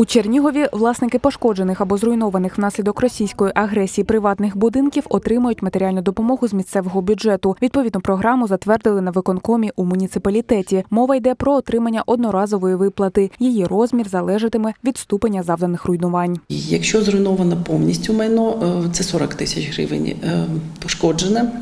У Чернігові власники пошкоджених або зруйнованих внаслідок російської агресії приватних будинків отримують матеріальну допомогу з місцевого бюджету. Відповідну програму затвердили на виконкомі у муніципалітеті. Мова йде про отримання одноразової виплати. Її розмір залежатиме від ступеня завданих руйнувань. Якщо зруйновано повністю майно, е, це 40 тисяч гривень. Е, Пошкоджене.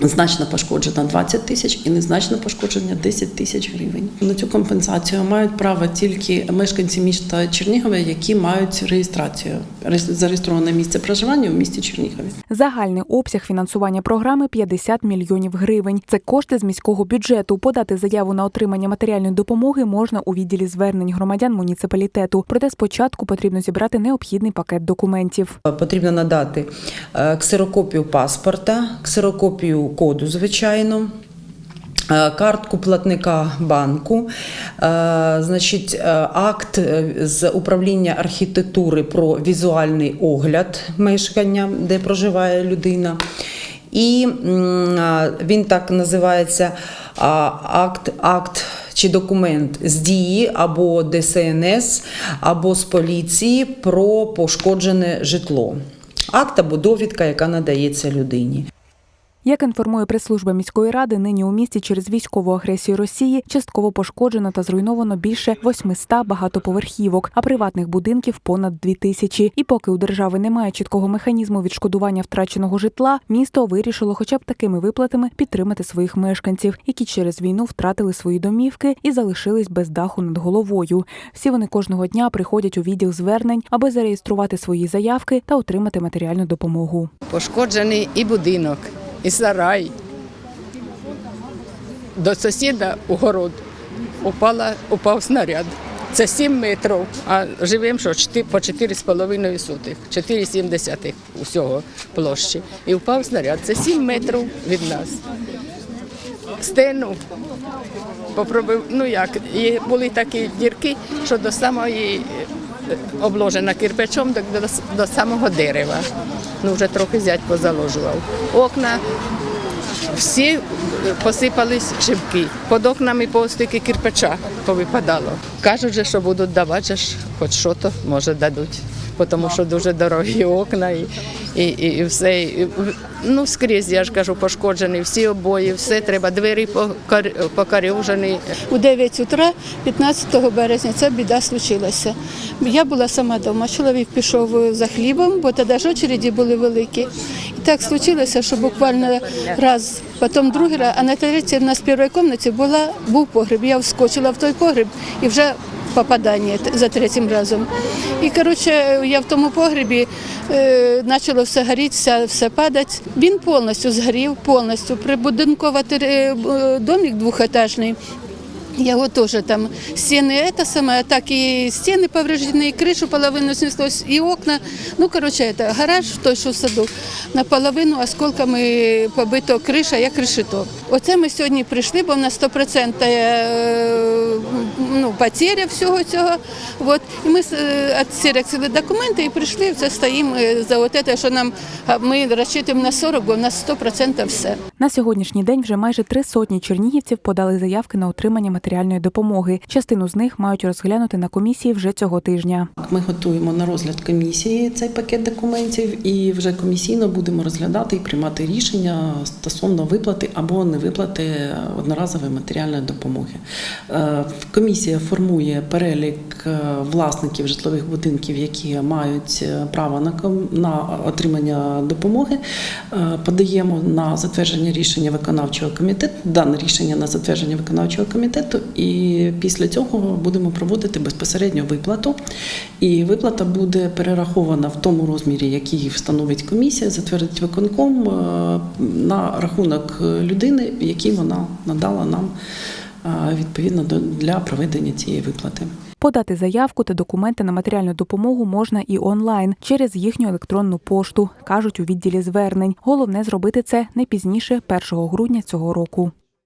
Значно пошкоджена 20 тисяч і незначно пошкодження 10 тисяч гривень. На цю компенсацію мають право тільки мешканці міста Чернігова, які мають реєстрацію реєс- зареєстроване місце проживання у місті Чернігові. Загальний обсяг фінансування програми 50 мільйонів гривень. Це кошти з міського бюджету. Подати заяву на отримання матеріальної допомоги можна у відділі звернень громадян муніципалітету. Проте спочатку потрібно зібрати необхідний пакет документів. Потрібно надати е, ксерокопію паспорта, ксерокопію коду, звичайно. е, Картку платника банку, е, значить, е, акт з управління архітектури про візуальний огляд мешкання, де проживає людина. І він так називається акт, акт чи документ з дії або ДСНС, або з поліції про пошкоджене житло. Акт або довідка, яка надається людині. Як інформує прес-служба міської ради, нині у місті через військову агресію Росії частково пошкоджено та зруйновано більше 800 багатоповерхівок, а приватних будинків понад 2 тисячі. І поки у держави немає чіткого механізму відшкодування втраченого житла, місто вирішило, хоча б такими виплатами підтримати своїх мешканців, які через війну втратили свої домівки і залишились без даху над головою. Всі вони кожного дня приходять у відділ звернень, аби зареєструвати свої заявки та отримати матеріальну допомогу. Пошкоджений і будинок, і сарай. До сусіда у город упала, упав снаряд. Це 7 метрів, а живемо що по 4,5 сотих, 4,7 усього площі. І впав снаряд. Це 7 метрів від нас. Стену попробив, ну як, і були такі дірки, що до самої обложена кирпичом до, до, до самого дерева. Ну вже трохи зять позаложував. Окна всі посипались шибки. Під окнами постики кирпича повипадало. Кажуть, що будуть давати, хоч що то може дадуть. Тому що дуже дорогі окна і, і, і, і все. І, ну, скрізь, я ж кажу, пошкоджені, всі обої, все треба, двері покарюжені. У 9 утра 15 березня ця біда случилася. Я була сама вдома, чоловік пішов за хлібом, бо тоді ж очереді були великі. І так случилося, що буквально раз, потім другий раз, а на третій в нас в першій кімнаті була, був погріб. Я вскочила в той погріб і вже попадання за третім разом. І коротше, я в тому погребі е, почало все горіти, все, падати. Він повністю згорів, повністю. прибудинковий е, б- домик двохетажний. Його теж там стіни, це саме, так і стіни повреждені, і кришу половину снеслось, і окна. Ну, коротше, це гараж в той, що в саду, наполовину осколками побито криша, як решето. Оце ми сьогодні прийшли, бо в нас 100% е, ну, потеря всього цього. От. І ми е, відсірексили документи і прийшли, це стоїмо е, за от це, що нам, ми розчитуємо на 40, бо в нас 100% все. На сьогоднішній день вже майже три сотні чернігівців подали заявки на отримання матеріальної допомоги. Частину з них мають розглянути на комісії вже цього тижня. Ми готуємо на розгляд комісії цей пакет документів і вже комісійно будемо розглядати і приймати рішення стосовно виплати або невиплати одноразової матеріальної допомоги. Е, Комісія формує перелік е, власників житлових будинків, які мають е, право на на отримання допомоги. Подаємо на затвердження рішення виконавчого комітету, дане рішення на затвердження виконавчого комітету, і після цього будемо проводити безпосередньо виплату. І виплата буде перерахована в тому розмірі, який встановить комісія, затвердить виконком е, на рахунок людини, який вона надала нам е, відповідно для проведення цієї виплати. Подати заявку та документи на матеріальну допомогу можна і онлайн через їхню електронну пошту, кажуть у відділі звернень. Головне зробити це не пізніше 1 грудня цього року.